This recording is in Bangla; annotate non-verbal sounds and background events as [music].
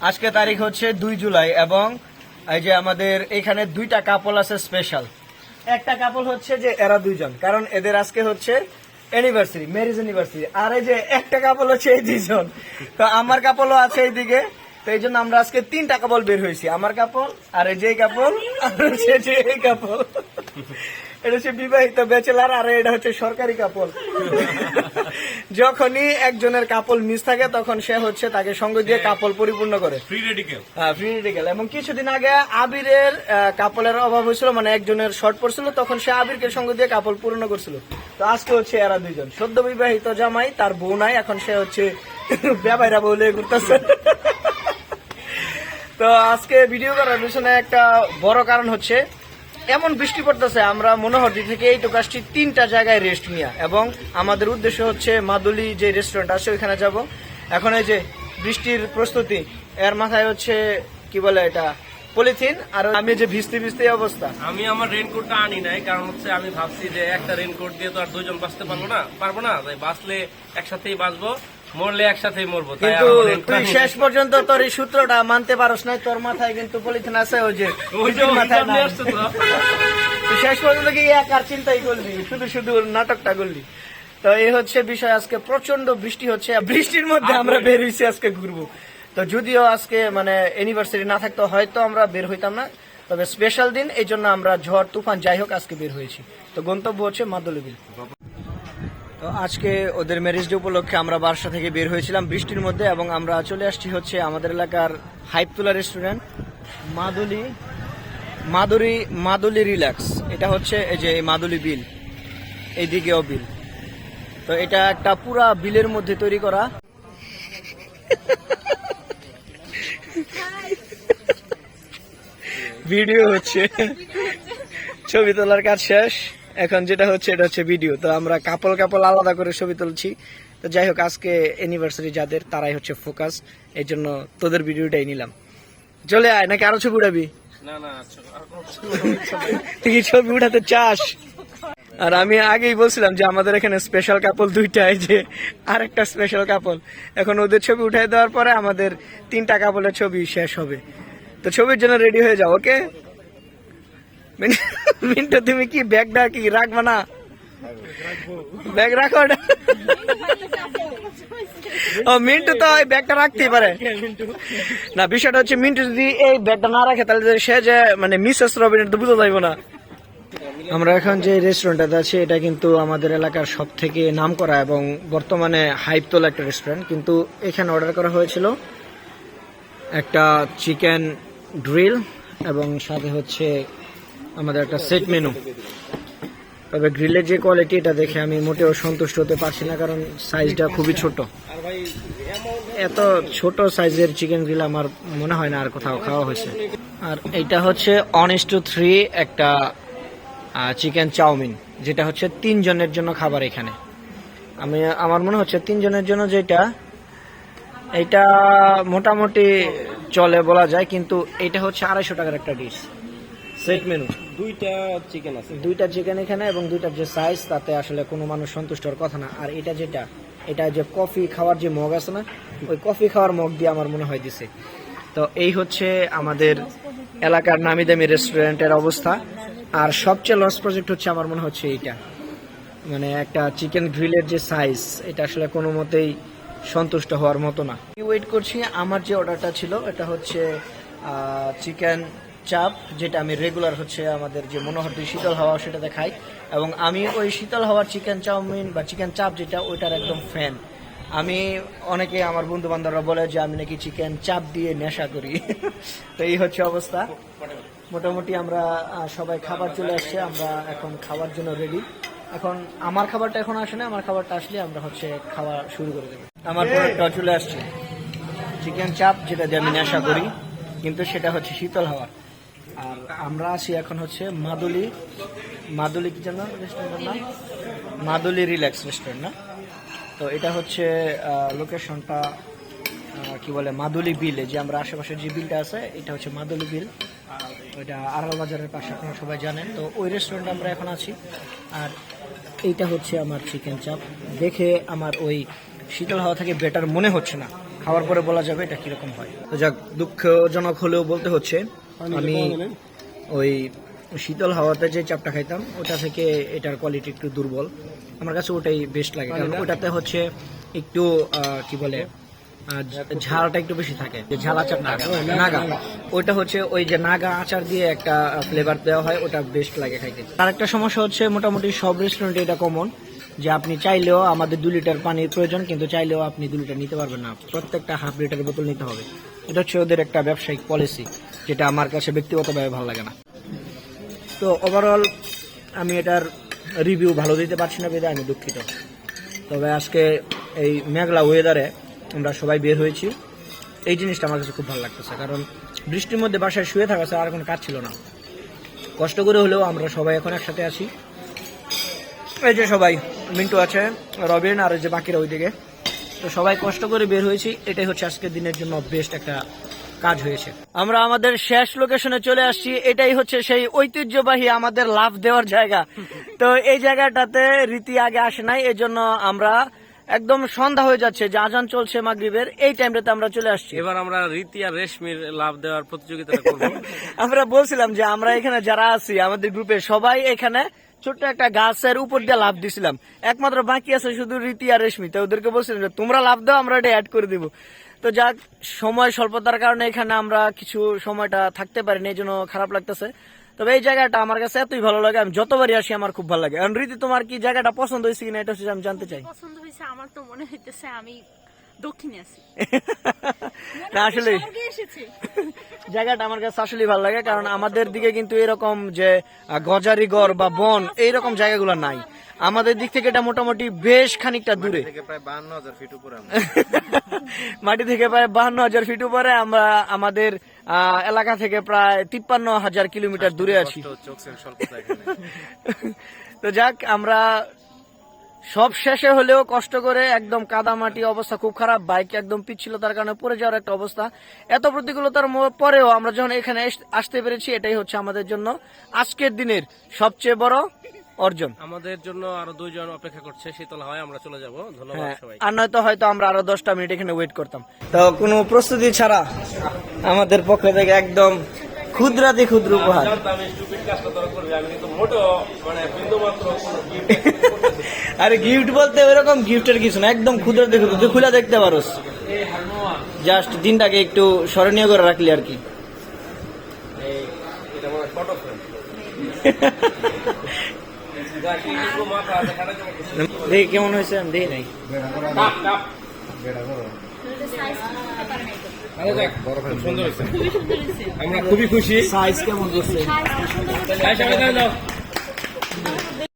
আজকে তারিখ হচ্ছে দুই জুলাই এবং এই যে আমাদের এখানে দুইটা কাপল আছে স্পেশাল একটা কাপল হচ্ছে যে এরা দুইজন, কারণ এদের আজকে হচ্ছে অ্যানিভার্সারি ম্যারেজ অ্যানিভার্সারি আর এই যে একটা কাপল হচ্ছে এই দুইজন। তো আমার কাপলও আছে এইদিকে, তো এই জন্য আমরা আজকে তিনটা কাপল বের হয়েছি। আমার কাপল আর এই যে কাপল আর হচ্ছে যে এই কাপল এটা হচ্ছে বিবাহিত ব্যাচেলার আর এটা হচ্ছে সরকারি কাপল। যখনই একজনের কাপল মিস থাকে তখন সে হচ্ছে তাকে সঙ্গ দিয়ে কাপল পরিপূর্ণ করে। ফ্রি হ্যাঁ ফ্রি এবং কিছুদিন আগে আবিরের কাপলের অভাব হয়েছিল মানে একজনের শর্ট পড়ছিল তখন সে আবিরকে সঙ্গ দিয়ে কাপল পূর্ণ করছিল। তো আজকে হচ্ছে এরা দুইজন। সদ্য বিবাহিত জামাই তার বউ নাই এখন সে হচ্ছে ব্যাপারীরা বলে ঘুরতেছে। তো আজকে ভিডিও করার পিছনে একটা বড় কারণ হচ্ছে এমন বৃষ্টি পড়তেছে, আমরা মনোহরদি থেকে এই টোকাসটি তিনটা জায়গায় রেস্ট নিয়া। এবং আমাদের উদ্দেশ্য হচ্ছে মাদুলি যে রেস্টুরেন্ট আছে, ওইখানে যাব। এখন এই যে বৃষ্টির প্রস্তুতি, এর মাথায় হচ্ছে, কি বলে এটা, পলিথিন, আর আমি যে ভিজতে ভিজতে অবস্থা। আমি আমার রেনকোটটা আনি নাই, কারণ হচ্ছে আমি ভাবছি যে একটা রেনকোট দিয়ে তো আর দুজন বাঁচতে পারব না পারব না? বাঁচলে একসাথেই বাঁচবো। মরলে একসাথেই মরবো কিন্তু তুই শেষ পর্যন্ত তোর এই সূত্রটা মানতে পারস না তোর মাথায় কিন্তু পলিথিন আছে ওই যে ওই মাথায় নাই। শেষ পর্যন্ত কি এক আর চিন্তাই করলি শুধু শুধু নাটকটা করলি। তো এই হচ্ছে বিষয় আজকে প্রচণ্ড বৃষ্টি হচ্ছে বৃষ্টির মধ্যে আমরা বের হয়েছি আজকে ঘুরবো। তো যদিও আজকে মানে অ্যানিভার্সারি না থাকতো হয়তো আমরা বের হইতাম না। তবে স্পেশাল দিন এই জন্য আমরা ঝড় তুফান যাই হোক আজকে বের হয়েছি। তো গন্তব্য হচ্ছে মাদুলিবিল আজকে ওদের ম্যারেজ ডে উপলক্ষে আমরা বারসা থেকে বের হয়েছিলাম বৃষ্টির মধ্যে এবং আমরা চলে আসছি হচ্ছে আমাদের এলাকার হাইপতুলা রেস্টুরেন্ট মাদুলি, মাদুরি, মাদুলি রিল্যাক্স এটা হচ্ছে এই যে মাদুলি বিল এইদিকেও বিল। তো এটা একটা পুরা বিলের মধ্যে তৈরি করা। ভিডিও হচ্ছে, ছবি তোলার কাজ শেষ। এখন যেটা হচ্ছে এটা হচ্ছে ভিডিও তো আমরা কাপল কাপল আলাদা করে ছবি তুলছি। তো যাই হোক আজকে অ্যানিভার্সারি যাদের তারাই হচ্ছে ফোকাস এই জন্য তোদের ভিডিওটাই নিলাম। চলে আয় নাকি আরও ছবি উঠাবি আর তুই ছবি উঠাতে চাস? আর আমি আগেই বলছিলাম যে আমাদের এখানে স্পেশাল কাপল দুইটা এই যে আরেকটা স্পেশাল কাপল এখন ওদের ছবি উঠাই দেওয়ার পরে আমাদের তিনটা কাপলের ছবি শেষ হবে। তো ছবির জন্য রেডি হয়ে যাও ওকে মিন্টু, তুমি কি ব্যাগটা কি রাখবা না? ব্যাগ রাখো ও, মিন্টু তো ওই ব্যাগটা রাখতেই পারে। না, বিষয়টা হচ্ছে মিন্টু যদি এই ব্যাগটা না রাখে, তাহলে সে যে মানে মিসেস রবিন তো বুঝতে যাইব না। আমরা এখন যে রেস্টুরেন্টটাতে আছি, এটা কিন্তু আমাদের এলাকার সব থেকে নাম করা এবং বর্তমানে হাইপ তোলা একটা রেস্টুরেন্ট কিন্তু এখানে অর্ডার করা হয়েছিল একটা চিকেন ড্রিল এবং সাথে হচ্ছে আমাদের একটা সেট মেনু তবে গ্রিলের যে কোয়ালিটি এটা দেখে আমি মোটেও সন্তুষ্ট হতে পারছি না, কারণ সাইজটা খুবই ছোট। এত ছোট সাইজের চিকেন গ্রিল আমার মনে হয় না আর কোথাও খাওয়া হয়েছে। আর এটা হচ্ছে অনেস টু থ্রি একটা চিকেন চাউমিন, যেটা হচ্ছে তিনজনের জন্য খাবার এখানে। আমি, আমার মনে হচ্ছে তিনজনের জন্য যেটা এটা মোটামুটি চলে বলা যায়, কিন্তু এটা হচ্ছে আড়াইশো টাকার একটা ডিশ সেট মেনু দুইটা চিকেন আছে। দুইটা চিকেন এখানে এবং দুইটার যে সাইজ তাতে আসলে কোনো মানুষ সন্তুষ্ট হওয়ার কথা না। আর এটা যেটা এটা যে কফি খাওয়ার যে মগ আছে না ওই কফি খাওয়ার মগ দিয়ে আমার মনে হয় দিছে। তো এই হচ্ছে আমাদের এলাকার নামি দামি রেস্টুরেন্টের অবস্থা। আর সবচেয়ে লস প্রজেক্ট হচ্ছে আমার মনে হচ্ছে এইটা। মানে একটা চিকেন গ্রিলের যে সাইজ এটা আসলে কোনো মতেই সন্তুষ্ট হওয়ার মতো না। ওয়েট করছি আমার যে অর্ডারটা ছিল এটা হচ্ছে চিকেন চাপ যেটা আমি রেগুলার হচ্ছে আমাদের যে মনোহরদি শীতল হাওয়া সেটাতে খাই এবং আমি ওই শীতল হাওয়ার চিকেন চাউমিন বা চিকেন চাপ যেটা ওইটার একদম ফ্যান আমি অনেকে আমার বন্ধু বান্ধবরা বলে যে আমি নাকি চিকেন চাপ দিয়ে নেশা করি। [laughs] তো এই হচ্ছে অবস্থা। মোটামুটি আমরা সবাই খাবার চলে আসছে আমরা এখন খাবার জন্য রেডি এখন আমার খাবারটা এখন আসে না আমার খাবারটা আসলে আমরা হচ্ছে খাওয়া শুরু করে দেবো। আমার প্রোডাক্টটা চলে আসছে। চিকেন চাপ যেটা দিয়ে আমি নেশা করি কিন্তু সেটা হচ্ছে শীতল হাওয়া। আর আমরা আছি এখন হচ্ছে মাদুলি মাদুলি কি জানো রেস্টুরেন্টের নাম? মাদুলি রিল্যাক্স রেস্টুরেন্ট না? তো এটা হচ্ছে লোকেশনটা কি বলে, মাদুলি বিল যে আমরা আশেপাশে যে বিলটা আছে, এটা হচ্ছে মাদুলি বিল। ওইটা আড়াল বাজারের পাশে, আপনারা সবাই জানেন। তো ওই রেস্টুরেন্টে আমরা এখন আছি। আর এইটা হচ্ছে আমার চিকেন চাপ দেখে আমার ওই শীতল হাওয়া থেকে বেটার মনে হচ্ছে না। খাওয়ার পরে বলা যাবে এটা কীরকম হয়। যাক, দুঃখজনক হলেও বলতে হচ্ছে আমি ওই শীতল হাওয়াতে যে চাপটা খাইতাম ওটা থেকে এটার কোয়ালিটি একটু দুর্বল। আমার কাছে ওটাই বেস্ট লাগে কারণ ওটাতে হচ্ছে একটু কি বলে ঝালটা একটু বেশি থাকে যে ঝাল আচার নাগা ওইটা হচ্ছে ওই যে নাগা আচার দিয়ে একটা ফ্লেভার দেওয়া হয় ওটা বেস্ট লাগে খাইতে। তার একটা সমস্যা হচ্ছে মোটামুটি সব রেস্টুরেন্টে এটা কমন যে আপনি চাইলেও আমাদের দু লিটার পানির প্রয়োজন কিন্তু চাইলেও আপনি দু লিটার নিতে পারবেন না। প্রত্যেকটা হাফ লিটার বোতল নিতে হবে। এটা হচ্ছে ওদের একটা ব্যবসায়িক পলিসি যেটা আমার কাছে ব্যক্তিগতভাবে ভালো লাগে না। তো ওভারঅল আমি এটার রিভিউ ভালো দিতে পারছি না বেদে আমি দুঃখিত। তবে আজকে এই মেঘলা ওয়েদারে আমরা সবাই বের হয়েছি। এই জিনিসটা আমার কাছে খুব ভালো লাগতেছে, কারণ বৃষ্টির মধ্যে বাসায় শুয়ে থাকা আর কোনো কাজ ছিল না। কষ্ট করে হলেও আমরা সবাই এখন একসাথে আছি। এই যে সবাই, মিন্টু আছে, রবিন, আর যে বাকিরা ওইদিকে। তো সবাই কষ্ট করে বের হয়েছি, এটাই হচ্ছে আজকের দিনের জন্য বেস্ট একটা কাজ হয়েছে। আমরা আমাদের শেষ লোকেশনে চলে আসছি। এটাই হচ্ছে সেই ঐতিহ্যবাহী আমাদের লাভ দেওয়ার জায়গা। তো এই জায়গাটাতে রীতি আগে আসে নাই এই জন্য আমরা একদম সন্ধ্যা হয়ে যাচ্ছে যে আজান চলছে মাগরিবের এই টাইমটাতে আমরা চলে আসছি। এবার আমরা রীতি আর রেশমির লাভ দেওয়ার প্রতিযোগিতা করব। [laughs] আমরা বলছিলাম যে আমরা এখানে যারা আছি আমাদের গ্রুপে সবাই এখানে ছোট্ট একটা গাছের উপর দিয়ে লাভ দিছিলাম। একমাত্র বাকি আছে শুধু রীতি আর রেশমি। তো ওদেরকে বলছিলাম যে তোমরা লাভ দাও আমরা এটা অ্যাড করে দিব। তো যাক সময় স্বল্পতার কারণে এখানে আমরা কিছু সময়টা থাকতে পারিনি এই জন্য খারাপ লাগতেছে। তবে এই জায়গাটা আমার কাছে এতই ভালো লাগে আমি যতবারই আসি আমার খুব ভালো লাগে। রীতি তোমার কি জায়গাটা পছন্দ হয়েছে কিনা এটা হচ্ছে আমি জানতে চাই। পছন্দ হয়েছে আমার তো মনে হইতেছে আমি দক্ষিণে আছি। [laughs] না আসলে [laughs] জায়গাটা আমার কাছে আসলে ভালো লাগে কারণ আমাদের দিকে কিন্তু এরকম যে গজারি গড় বা বন এইরকম জায়গাগুলো নাই। আমাদের দিক থেকে এটা মোটামুটি বেশ খানিকটা দূরে। প্রায় বান্ন হাজার ফিট উপরে [laughs] মাটি থেকে প্রায় বাহান্ন হাজার ফিট উপরে আমরা আমাদের আহ, এলাকা থেকে প্রায় তিপ্পান্ন হাজার কিলোমিটার দূরে আছি। [laughs] তো যাক আমরা সব শেষে হলেও কষ্ট করে একদম কাদা মাটি অবস্থা খুব খারাপ বাইক একদম পিচ্ছিল তার কারণে পড়ে যাওয়ার একটা অবস্থা। এত প্রতিকূলতার পরেও আমরা যখন এখানে আসতে পেরেছি এটাই হচ্ছে আমাদের জন্য আজকের দিনের সবচেয়ে বড় অর্জন। আমাদের জন্য আরও দুইজন অপেক্ষা করছে শীতল হয় আমরা চলে যাব। ধন্যবাদ হ্যাঁ, সবাই আর নয়তো হয়তো আমরা আরও দশটা মিনিট এখানে ওয়েট করতাম। তো কোনো প্রস্তুতি ছাড়া আমাদের পক্ষ থেকে একদম ক্ষুদ্রাতি ক্ষুদ্র উপহার। মানে [laughs] আরে গিফট বলতে ওইরকম গিফটের কিছু না একদম ক্ষুদ্রাতি ক্ষুদ্র। তুই খুলে দেখতে পারোস। জাস্ট দিনটাকে একটু স্মরণীয় করে রাখলি আর কি। [laughs] দেখি কেমন হয়েছে? আমি দেখি নাই আমরা খুবই খুশি। সাইজ কেমন